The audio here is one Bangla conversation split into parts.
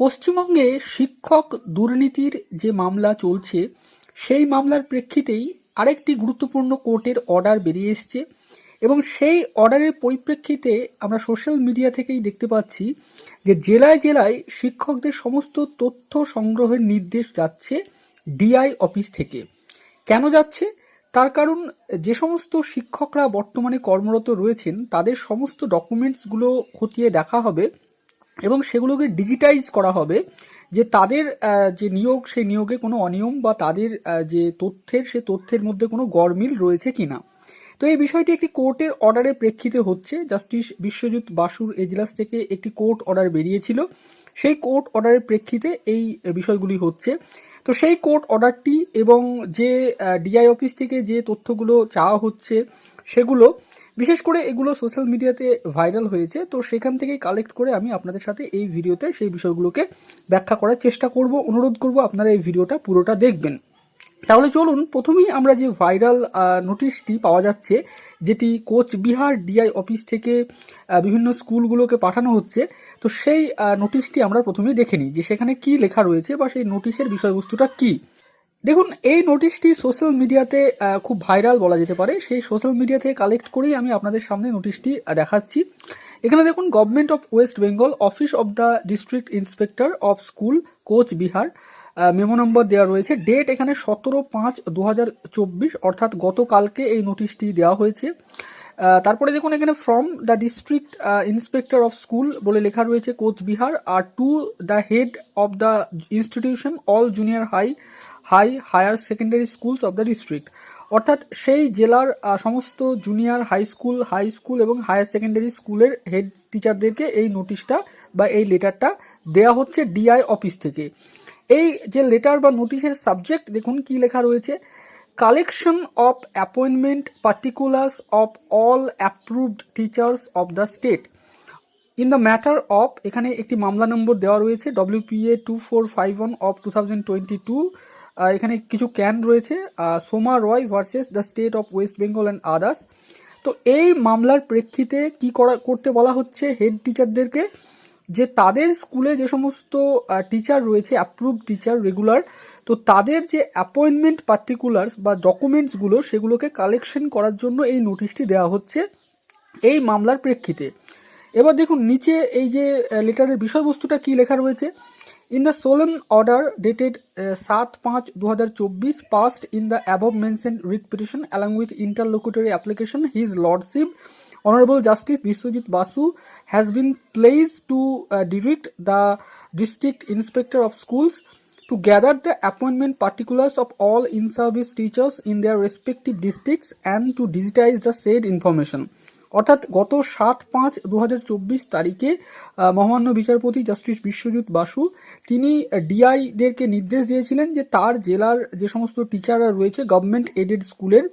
পশ্চিমবঙ্গে শিক্ষক দুর্নীতির যে মামলা চলছে, সেই মামলার প্রেক্ষিতেই আরেকটি গুরুত্বপূর্ণ কোর্টের অর্ডার বেরিয়ে এসছে এবং সেই অর্ডারের পরিপ্রেক্ষিতে আমরা সোশ্যাল মিডিয়া থেকেই দেখতে পাচ্ছি যে জেলায় জেলায় শিক্ষকদের সমস্ত তথ্য সংগ্রহের নির্দেশ যাচ্ছে ডিআই অফিস থেকে। কেন যাচ্ছে? তার কারণ যে সমস্ত শিক্ষকরা বর্তমানে কর্মরত রয়েছেন, তাদের সমস্ত ডকুমেন্টসগুলো খতিয়ে দেখা হবে। এবং সেগুলোকে ডিজিটাইজ করা হবে যে তাদের যে নিয়োগ, সেই নিয়োগে কোনো অনিয়ম বা তাদের যে তথ্যের, সে তথ্যের মধ্যে কোনো গরমিল রয়েছে কি না। তো এই বিষয়টি একটি কোর্টের অর্ডারের প্রেক্ষিতে হচ্ছে। জাস্টিস বিশ্বজিৎ বাসুর এজলাস থেকে একটি কোর্ট অর্ডার বেরিয়েছিল। সেই কোর্ট অর্ডারের প্রেক্ষিতে এই বিষয়গুলি হচ্ছে। তো সেই কোর্ট অর্ডারটি এবং যে ডিআই অফিস থেকে যে তথ্যগুলো চাওয়া হচ্ছে, সেগুলো বিশেষ করে এগুলো সোশ্যাল মিডিয়াতে ভাইরাল হয়েছে, তো সেখান থেকেই কালেক্ট করে আমি আপনাদের সাথে এই ভিডিওতে সেই বিষয়গুলোকে ব্যাখ্যা করার চেষ্টা করব, অনুরোধ করব আপনারা এই ভিডিওটা পুরোটা দেখবেন। তাহলে চলুন, প্রথমেই আমরা যে ভাইরাল নোটিশটি পাওয়া যাচ্ছে, যেটি কোচবিহার ডিআই অফিস থেকে বিভিন্ন স্কুলগুলোকে পাঠানো হচ্ছে, তো সেই নোটিশটি আমরা প্রথমেই দেখে নিই যে সেখানে কি লেখা রয়েছে বা সেই নোটিশের বিষয়বস্তুটা কি। দেখুন, এই নোটিশটি সোশ্যাল মিডিয়াতে খুব ভাইরাল বলা যেতে পারে। সেই সোশ্যাল মিডিয়া থেকে কালেক্ট করেই আমি আপনাদের সামনে নোটিশটি দেখাচ্ছি। এখানে দেখুন government of West Bengal office of the district inspector of school Cooch Behar memo number দেওয়া রয়েছে। ডেট এখানে সতেরো পাঁচ দু অর্থাৎ গতকালকে এই নোটিশটি দেওয়া হয়েছে। তারপরে দেখুন, এখানে from the district inspector of school বলে লেখা রয়েছে কোচবিহার আর to the head of the institution all junior high high higher secondary schools of the district অর্থাৎ সেই জেলার সমস্ত junior high school high school এবং হায়ার সেকেন্ডারি স্কুলের হেড টিচারদেরকে এই নোটিশটা বা এই লেটারটা দেওয়া হচ্ছে ডিআই অফিস থেকে। এই যে লেটার বা নোটিশের সাবজেক্ট দেখুন কি লেখা রয়েছে। Collection of appointment particulars of all approved teachers of the state in the matter of এখানে একটি মামলা নম্বর দেওয়া রয়েছে WPA two four five one of two thousand twenty two এখানে কিছু ক্যান রয়েছে Soma Roy versus the state of West Bengal and others তো এই মামলার প্রেক্ষিতে কি করা, করতে বলা হচ্ছে হেড টিচারদেরকে যে তাদের স্কুলে যে সমস্ত টিচার রয়েছে অ্যাপ্রুভ টিচার রেগুলার তো তাদের যে অ্যাপয়েন্টমেন্ট পার্টিকুলার্স বা ডকুমেন্টসগুলো সেগুলোকে কালেকশন করার জন্য এই নোটিশটি দেওয়া হচ্ছে এই মামলার প্রেক্ষিতে। এবার দেখুন, নিচে এই যে লেটারের বিষয়বস্তুটা কি লেখা রয়েছে? In the solemn order dated সাত পাঁচ দু হাজার চব্বিশ passed in the above mention writ petition along with interlocutory application his lordship honourable justice Biswajit Basu has been pleased to direct the district inspector of schools to gather the appointment particulars of all in-service teachers in their respective districts and to digitize the said information. অর্থাৎ গত সাত পাঁচ দু তারিখে মহামান্য বিচারপতি জাস্টিস বিশ্বজিৎ বাসু, তিনি ডিআইদেরকে নির্দেশ দিয়েছিলেন যে তার জেলার যে সমস্ত টিচাররা রয়েছে গভর্নমেন্ট এডেড স্কুলের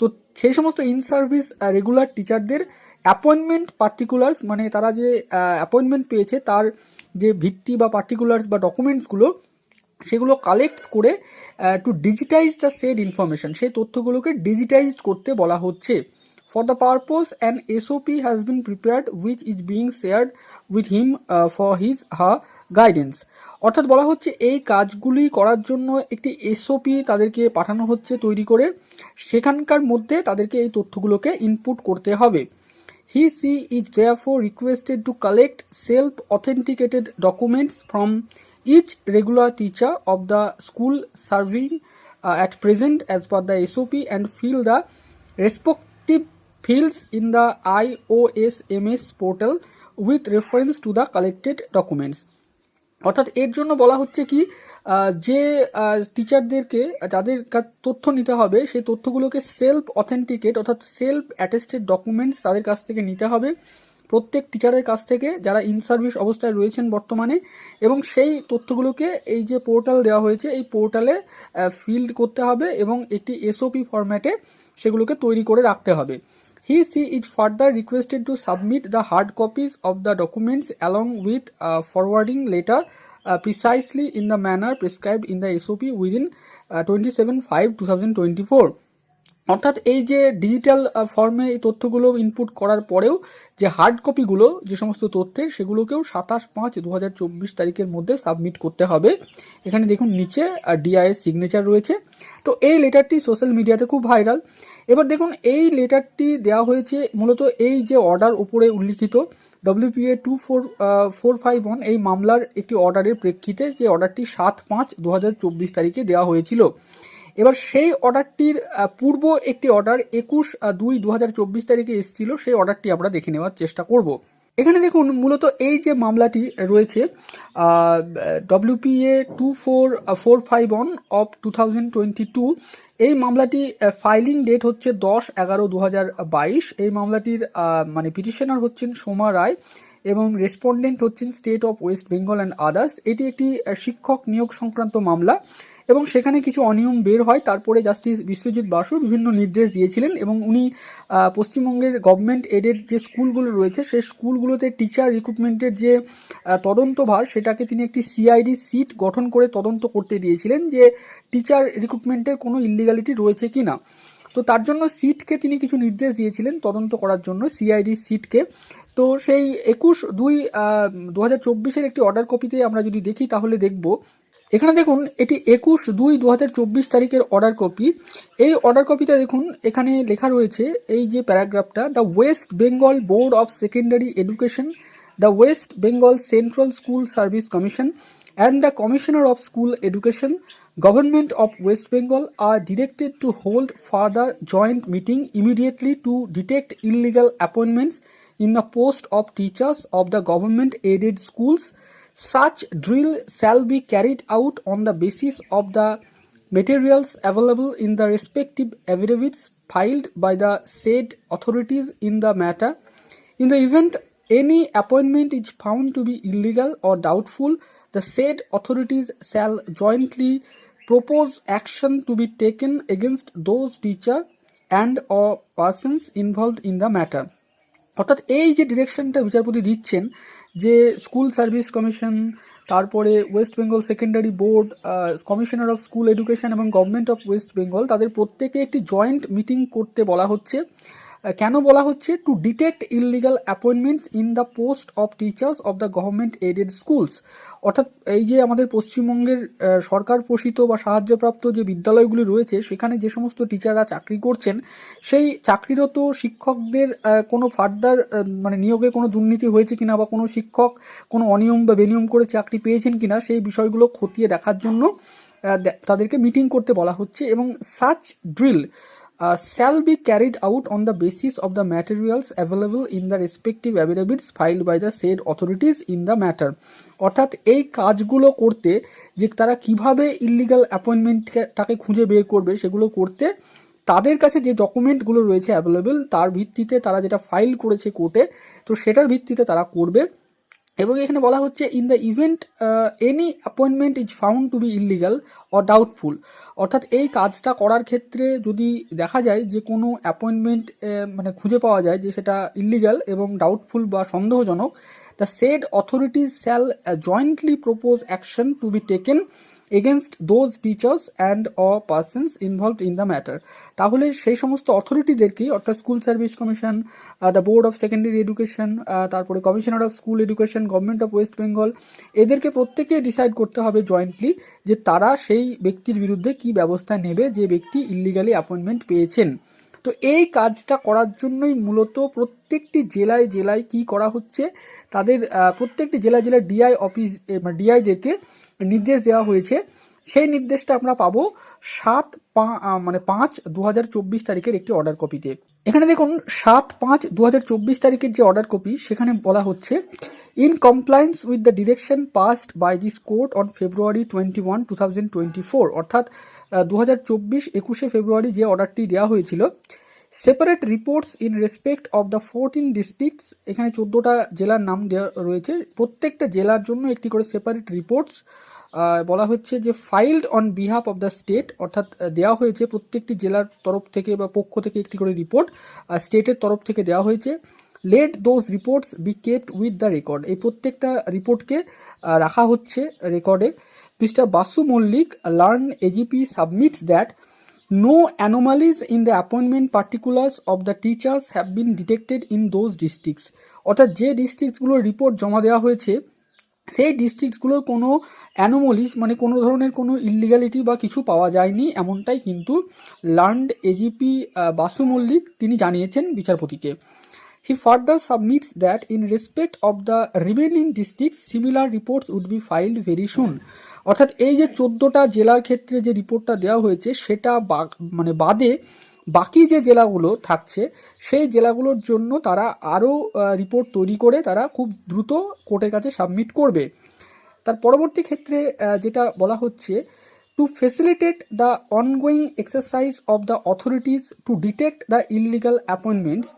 তো সেই সমস্ত ইন সার্ভিস রেগুলার টিচারদের অ্যাপয়েন্টমেন্ট পার্টিকুলার্স মানে তারা যে অ্যাপয়েন্টমেন্ট পেয়েছে, তার যে ভিত্তি বা পার্টিকুলার্স বা ডকুমেন্টসগুলো সেগুলো কালেক্ট করে to digitise the said information সেই তথ্যগুলোকে ডিজিটাইজ করতে বলা হচ্ছে। For the purpose an SOP has been prepared which is being shared with him for his Ha guidance অর্থাৎ বলা হচ্ছে এই কাজগুলি করার জন্য একটি এসওপি তাদেরকে পাঠানো হচ্ছে, তৈরি করে। সেখানকার মধ্যে তাদেরকে এই তথ্যগুলোকে ইনপুট করতে হবে। He she is there requested to collect self authenticated documents from each regular teacher of the school serving at present as per the SOP and fill the respective fields in the I O S M S portal with reference to the collected documents অর্থাৎ এর জন্য বলা হচ্ছে কি যে টিচারদেরকে যাদের তথ্য নিতে হবে সেই তথ্যগুলোকে সেলফ অথেন্টিকেট অর্থাৎ সেলফ অ্যাটেস্টেড ডকুমেন্টস তাদের কাছ থেকে নিতে হবে। প্রত্যেক টিচারের কাছ থেকে যারা ইন সার্ভিস অবস্থায় রয়েছেন বর্তমানে, এবং সেই তথ্যগুলোকে এই যে পোর্টাল দেওয়া হয়েছে, এই পোর্টালে ফিল্ড করতে হবে এবং একটি এসওপি ফরম্যাটে সেগুলোকে তৈরি করে রাখতে হবে। He she is further requested to submit the hard copies of the documents along with a forwarding letter uh, precisely in the manner prescribed in the SOP within uh, 27 5 2024 অর্থাৎ এই যে ডিজিটাল ফর্মে এই তথ্যগুলো ইনপুট করার পরেও যে হার্ড কপিগুলো যে সমস্ত তথ্যের সেগুলোকেও সাতাশ পাঁচ দু তারিখের মধ্যে সাবমিট করতে হবে এখানে দেখুন নিচে ডিআইএস সিগনেচার রয়েছে তো এই লেটারটি সোশ্যাল মিডিয়াতে খুব ভাইরাল এবার দেখুন, এই লেটারটি দেওয়া হয়েছে মূলত এই যে অর্ডার উপরে উল্লিখিত WPA two four four five one এই মামলার একটি অর্ডারের প্রেক্ষিতে যে অর্ডারটি সাত পাঁচ দু তারিখে দেওয়া হয়েছিল। এবার সেই অর্ডারটির পূর্ব একটি অর্ডার একুশ দুই দু তারিখে এসেছিল, সেই অর্ডারটি আমরা দেখে নেওয়ার চেষ্টা করব। এখানে দেখুন, মূলত এই যে মামলাটি রয়েছে WPA two four four five one of two thousand twenty two এই মামলাটি ফাইলিং ডেট হচ্ছে দশ এগারো দু বাইশ। এই মামলাটির মানে পিটিশনার হচ্ছেন সোমা রায় এবং রেসপন্ডেন্ট হচ্ছেন state of West Bengal and others এটি একটি শিক্ষক নিয়োগ সংক্রান্ত মামলা। এবং সেখানে কিছু অনিয়ম বের হয়। তারপরে জাস্টিস বিশ্বজিৎ বাসু বিভিন্ন নির্দেশ দিয়েছিলেন এবং উনি পশ্চিমবঙ্গের গভর্নমেন্ট এডেড যে স্কুলগুলো রয়েছে, সেই স্কুলগুলোতে টিচার রিক্রুটমেন্টের যে তদন্তভার, সেটাকে তিনি একটি সিআইডি সিট গঠন করে তদন্ত করতে দিয়েছিলেন যে টিচার রিক্রুটমেন্টের কোনো ইলিগালিটি রয়েছে কি না তো তার জন্য সিটকে তিনি কিছু নির্দেশ দিয়েছিলেন তদন্ত করার জন্য সিআইডি সিটকে তো সেই একুশ দুই দু হাজার চব্বিশের একটি অর্ডার কপিতে আমরা যদি দেখি, তাহলে দেখব এখানে দেখুন, এটি একুশ দুই দু তারিখের অর্ডার কপি এই অর্ডার কপিটা দেখুন, এখানে লেখা রয়েছে, এই যে প্যারাগ্রাফটা the West Bengal board of secondary education the West Bengal central school service commission and the commissioner of school education government of West Bengal are directed to hold further joint meeting immediately to detect illegal appointments in the post of teachers of the government aided schools Such drill shall be carried out on the basis of the materials available in the respective affidavits filed by the said authorities in the matter. In the event any appointment is found to be illegal or doubtful, the said authorities shall jointly propose action to be taken against those teacher and or persons involved in the matter. অর্থাৎ এই যে ডিরেকশনটা বিচারপতি দিচ্ছেন যে স্কুল সার্ভিস কমিশন, তারপরে West Bengal secondary board commissioner of school education এবং গভর্নমেন্ট অফ ওয়েস্ট বেঙ্গল, তাদের প্রত্যেকে একটি জয়েন্ট মিটিং করতে বলা হচ্ছে। কেন বলা হচ্ছে? To detect illegal appointments in the post of teachers of the government aided schools অর্থাৎ এই যে আমাদের পশ্চিমবঙ্গের সরকার পোষিত বা সাহায্যপ্রাপ্ত যে বিদ্যালয়গুলি রয়েছে, সেখানে যে সমস্ত টিচাররা চাকরি করছেন, সেই চাকরিরত শিক্ষকদের কোনো ফার্দার মানে নিয়োগে কোনো দুর্নীতি হয়েছে কিনা বা কোনো শিক্ষক কোনো অনিয়ম বা বেনিয়ম করে চাকরি পেয়েছেন কিনা, সেই বিষয়গুলো খতিয়ে দেখার জন্য তাদেরকে মিটিং করতে বলা হচ্ছে এবং such drill shall be carried out on the basis of the materials available in the respective affidavits filed by the said authorities in the matter. অর্থাৎ এই কাজগুলো করতে যে তারা কীভাবে ইলিগাল অ্যাপয়েন্টমেন্টটাকে খুঁজে বের করবে সেগুলো করতে তাদের কাছে যে ডকুমেন্টগুলো রয়েছে অ্যাভেলেবেল তার ভিত্তিতে তারা যেটা ফাইল করেছে কোর্টে, তো সেটার ভিত্তিতে তারা করবে। এবং এখানে বলা হচ্ছে in the event any appointment is found to be illegal or doubtful অর্থাৎ এই কাজটা করার ক্ষেত্রে যদি দেখা যায় যে কোনো অ্যাপয়েন্টমেন্ট মানে খুঁজে পাওয়া যায় যে সেটা ইলিগাল এবং ডাউটফুল বা সন্দেহজনক the said authorities shall jointly propose action to be taken against those teachers and uh persons involved in the matter তাহলে সেই সমস্ত অথরিটিদেরকেই অর্থাৎ school service commission the board of secondary education তারপরে commissioner of school education government of West Bengal এদেরকে প্রত্যেকে ডিসাইড করতে হবে জয়েন্টলি যে তারা সেই ব্যক্তির বিরুদ্ধে কি ব্যবস্থা নেবে যে ব্যক্তি ইলিগালি অ্যাপয়েন্টমেন্ট পেয়েছেন। তো এই কাজটা করার জন্যই মূলত প্রত্যেকটি জেলায় জেলায় কি করা হচ্ছে? তাদের প্রত্যেকটি জেলা জেলার ডিআই অফিস ডিআইদেরকে নির্দেশ দেওয়া হয়েছে। সেই নির্দেশটা আমরা পাবো সাত মানে পাঁচ দু তারিখের একটি অর্ডার কপিতে এখানে দেখুন, সাত পাঁচ দু তারিখের যে অর্ডার কপি সেখানে বলা হচ্ছে in compliance with the direction passed by this court on February twenty one two thousand twenty four অর্থাৎ দু হাজার চব্বিশ একুশে ফেব্রুয়ারি যে অর্ডারটি দেওয়া হয়েছিল separate reports in respect of the fourteen districts এখানে চোদ্দোটা জেলার নাম দেওয়া রয়েছে। প্রত্যেকটা জেলার জন্য একটি করে সেপারেট রিপোর্টস বলা হচ্ছে যে filed on behalf of the state অর্থাৎ দেওয়া হয়েছে প্রত্যেকটি জেলার তরফ থেকে বা পক্ষ থেকে একটি করে রিপোর্ট স্টেটের তরফ থেকে দেওয়া হয়েছে। Let those reports be kept with the record এই প্রত্যেকটা রিপোর্টকে রাখা হচ্ছে রেকর্ডে mister Basu Mallick learned AGP submits that no anomalies in the appointment particulars of the teachers have been detected in those districts অর্থাৎ, যে ডিস্ট্রিক্টসগুলোর রিপোর্ট জমা দেওয়া হয়েছে, সেই ডিস্ট্রিক্টসগুলোর কোনো অ্যানোমলিস মানে কোনো ধরনের কোনো ইলিগালিটি বা কিছু পাওয়া যায়নি, এমনটাই কিন্তু লার্নড এজিপি বাসু মল্লিক তিনি জানিয়েছেন বিচারপতিকে। He further submits that in respect of the remaining district similar reports would be filed very soon অর্থাৎ এই যে চোদ্দোটা জেলার ক্ষেত্রে যে রিপোর্টটা দেওয়া হয়েছে, সেটা মানে বাদে বাকি যে জেলাগুলো থাকছে, সেই জেলাগুলোর জন্য তারা আরও রিপোর্ট তৈরি করে তারা খুব দ্রুত কোর্টের কাছে সাবমিট করবে। তার পরবর্তী ক্ষেত্রে যেটা বলা হচ্ছে to facilitate the ongoing exercise of the authorities to detect the illegal appointments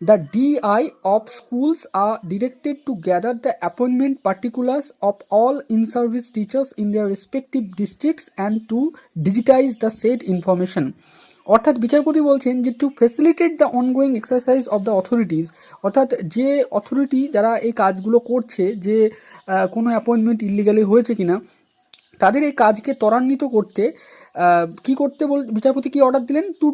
the DI of schools are directed to gather the appointment particulars of all in service teachers in their respective districts and to digitise the said information অর্থাৎ বিচারপতি বলছেন যে to facilitate the ongoing exercise of the authorities অর্থাৎ যে অথরিটি যারা এই কাজগুলো করছে, যে কোনো অ্যাপয়েন্টমেন্ট ইলিগালি হয়েছে কিনা, তাদের এই কাজকে ত্বরান্বিত করতে কি করতে বল, বিচারপতি কি অর্ডার দিলেন? To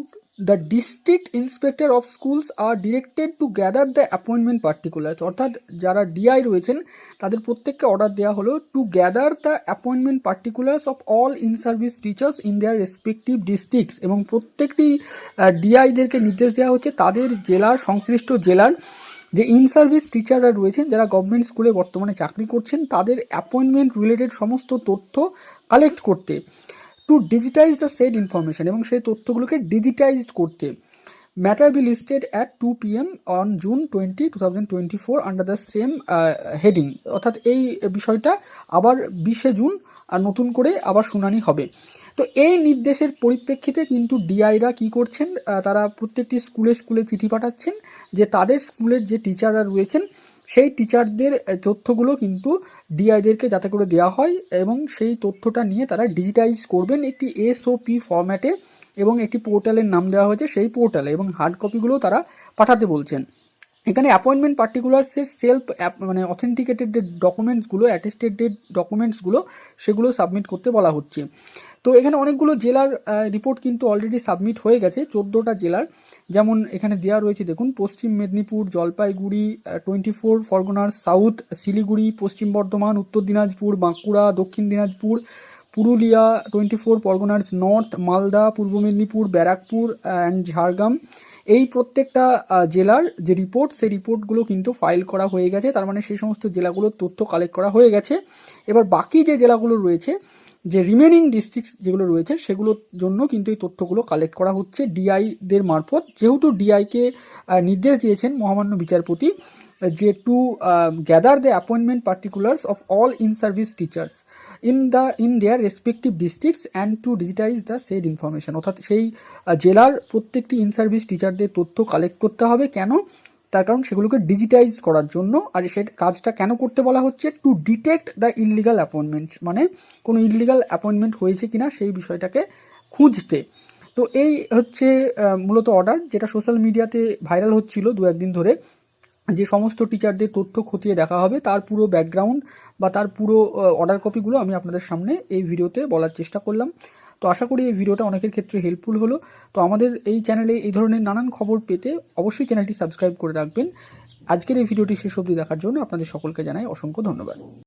the district inspector of schools are directed to gather the appointment particular অর্থাৎ যারা ডিআই রয়েছেন, তাদের প্রত্যেককে অর্ডার দেওয়া হলো to gather the appointment particulars of all in service teachers in their respective districts এবং প্রত্যেকটি ডিআইদেরকে নির্দেশ দেওয়া হচ্ছে তাদের জেলার, সংশ্লিষ্ট জেলার যে ইন সার্ভিস টিচাররা রয়েছেন, যারা গভর্নমেন্ট স্কুলে বর্তমানে চাকরি করছেন, তাদের অ্যাপয়েন্টমেন্ট রিলেটেড সমস্ত তথ্য কালেক্ট করতে to digitise the said information এবং সেই তথ্যগুলোকে ডিজিটাইজড করতে। Matter be listed at two P M on June twenty two thousand twenty four under the same heading অর্থাৎ এই বিষয়টা আবার বিশে জুন আর নতুন করে আবার শুনানি হবে। তো এই নির্দেশের পরিপ্রেক্ষিতে কিন্তু ডিআইরা কি করছেন? তারা প্রত্যেকটি স্কুলে স্কুলে চিঠি পাঠাচ্ছেন যে তাদের স্কুলের যে টিচাররা রয়েছেন, সেই টিচারদের তথ্যগুলো কিন্তু ডিআইদেরকে যাতে করে দেওয়া হয় এবং সেই তথ্যটা নিয়ে তারা ডিজিটাইজ করবেন একটি এসওপি ফরম্যাটে এবং একটি পোর্টালের নাম দেওয়া হয়েছে সেই পোর্টালে এবং হার্ড কপিগুলো তারা পাঠাতে বলছেন। এখানে অ্যাপয়েন্টমেন্ট পার্টিকুলার্সের সেলফ অ্যাপ মানে অথেন্টিকেটেড ডকুমেন্টসগুলো অ্যাটেস্টেড ডকুমেন্টসগুলো সেগুলো সাবমিট করতে বলা হচ্ছে। তো এখানে অনেকগুলো জেলার রিপোর্ট কিন্তু অলরেডি সাবমিট হয়ে গেছে, চোদ্দোটা জেলার। যেমন এখানে দেওয়া রয়েছে, দেখুন, Paschim Medinipur, Jalpaiguri twenty four Parganas south Siliguri, Paschim Bardhaman, Uttar Dinajpur, Bankura, Dakshin Dinajpur, Purulia twenty four Parganas north Malda, Purba Medinipur, Barrackpore and Jhargram. এই প্রত্যেকটা জেলার যে রিপোর্ট সেই রিপোর্টগুলো কিন্তু ফাইল করা হয়ে গেছে। তার মানে সেই সমস্ত জেলাগুলোর তথ্য কালেক্ট করা হয়ে গেছে। এবার বাকি যে জেলাগুলো রয়েছে যে রিমেনিং ডিস্ট্রিক্ট যেগুলো রয়েছে সেগুলোর জন্য কিন্তু এই তথ্যগুলো কালেক্ট করা হচ্ছে ডিআইদের মারফত। যেহেতু ডিআইকে নির্দেশ দিয়েছেন মহামান্য বিচারপতি, যে to gather the appointment particulars of all in service teachers in the in their respective districts and to digitise the said information অর্থাৎ সেই জেলার প্রত্যেকটি ইন সার্ভিস টিচারদের তথ্য কালেক্ট করতে হবে। কেন? তার কারণ সেগুলোকে ডিজিটাইজ করার জন্য। আর সে কাজটা কেন করতে বলা হচ্ছে? To detect the illegal appointments মানে কোনো ইললিগাল অ্যাপয়েন্টমেন্ট হয়েছে কি না সেই বিষয়টাকে খুঁজতে। তো এই হচ্ছে মূলত অর্ডার যেটা সোশ্যাল মিডিয়াতে ভাইরাল হচ্ছিল দু একদিন ধরে। যে সমস্ত টিচারদের তথ্য খতিয়ে দেখা হবে, তার পুরো ব্যাকগ্রাউন্ড বা তার পুরো অর্ডার কপিগুলো আমি আপনাদের সামনে এই ভিডিওতে বলার চেষ্টা করলাম। তো আশা করি এই ভিডিওটা অনেকের ক্ষেত্রে হেল্পফুল হলো। তো আমাদের এই চ্যানেলে এই ধরনের নানান খবর পেতে অবশ্যই চ্যানেলটি সাবস্ক্রাইব করে রাখবেন। আজকের এই ভিডিওটি শেষ অবধি দেখার জন্য আপনাদের সকলকে জানাই অসংখ্য ধন্যবাদ।